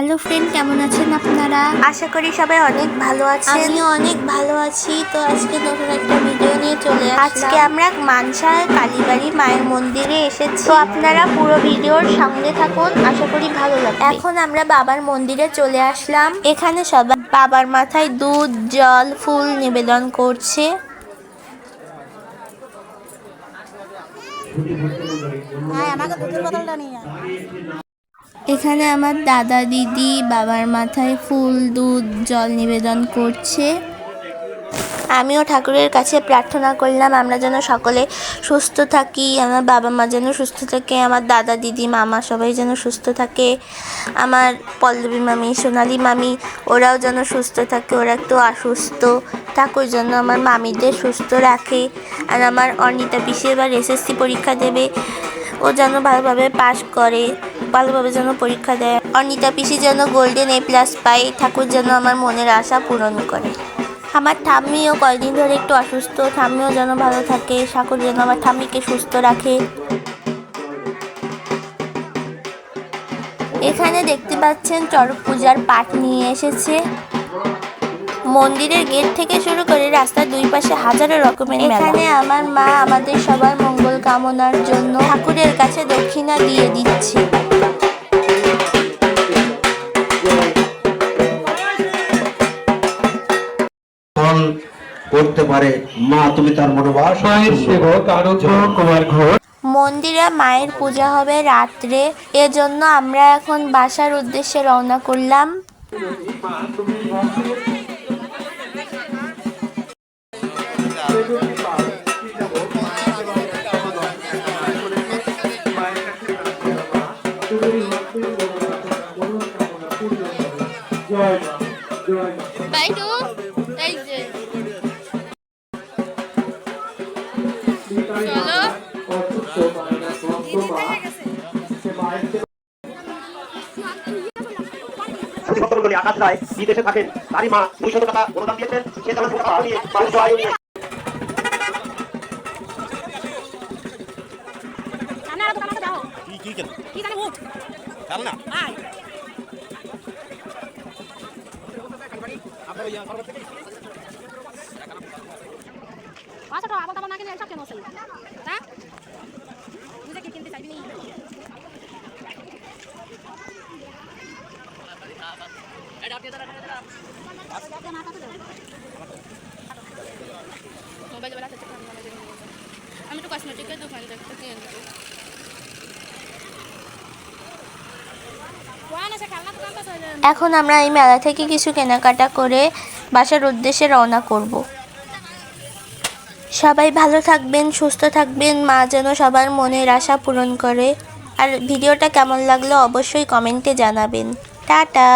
Hello friend কেমন আছেন আপনারা? আশা করি সবাই অনেক ভালো আছেন। আমিও অনেক ভালো আছি। তো আজকে নতুন একটা ভিডিও নিয়ে চলে আজকে আজকে আমরা মানসার কালীবাড়ি মায়ের মন্দিরে এসেছি। তো আপনারা পুরো ভিডিওর সঙ্গে থাকুন আশা করি ভালো লাগবে। এখন আমরা বাবার মন্দিরে চলে আসলাম। এখানে সবাই বাবার মাথায় দুধ জল ফুল নিবেদন করছে। এখানে আমার দাদা, দিদি, বাবার মাথায় ফুল, দুধ, জল নিবেদন করছে। আমিও ঠাকুরের কাছে প্রার্থনা করলাম, আমরা যেন সকলে সুস্থ থাকি, আমার বাবা মা যেন সুস্থ থাকে, আমার দাদা, দিদি, মামা সবাই যেন সুস্থ থাকে, আমার পল্লবী মামি, সোনালি মামি, ওরাও যেন সুস্থ থাকে, ওরা একটু অসুস্থ। ঠাকুর যেন আমার মামিদের সুস্থ রাখে, আর আমার অনিতা পিসি এবার এসএসসি পরীক্ষা দেবে। ও যেন ভালোভাবে পাশ করে, ভালোভাবে যেন পরীক্ষা দেয়। অনিতা পিসি যেন গোল্ডেন এ প্লাস পায়, ঠাকুর যেন আমার মনের আশা পূরণ করে। আমার ঠাম্মিও কয়েকদিন ধরে একটু অসুস্থ, ঠাম্মিও যেন ভালো থাকে, ঠাকুর যেন আমার ঠাম্মিকে সুস্থ রাখে। এখানে দেখতে পাচ্ছেন চড়ক পূজার পাঠ নিয়ে এসেছে। মন্দিরের গেট থেকে শুরু করে রাস্তার দুই পাশে হাজারো রকমের এখানে আমার মা আমাদের সবার মঙ্গল কামনার জন্য ঠাকুরের কাছে দক্ষিণা দিয়ে দিচ্ছে। করতে পারে মা তুমি তার মনোবাস মায়ের সেবক আনন্দ কুমার ঘোষ। মন্দিরে মায়ের পূজা হবে রাত্রে এজন্য আমরা এখন বাসার উদ্দেশ্যে রওনা করলাম। প্রতিভক্তমণ্ডলী আকাশ রায় বিদেশে থাকেন তারই মা দুইশত টাকা অনুদান দিয়েছেন সে যেন টাকা নিয়ে মানুষ আয় নিয়ে তো আবার দাবার না কিনে সব কেন সেই হ্যাঁ বুঝে কি কিনতে চাইবি নি মোবাইল আমি তো কসমেটিকের দোকান দেখতে কিনে দেবো ওয়ান আছে খেলনা দোকান তো চলে এখন আমরা এই মেলা থেকে কিছু কেনাকাটা করে বাসার উদ্দেশ্যে রওনা করব। সবাই ভালো থাকবেন, সুস্থ থাকবেন। মা যেন সবার মনের আশা পূরণ করে। আর ভিডিওটা কেমন লাগল অবশ্যই কমেন্টে জানাবেন। টাটা!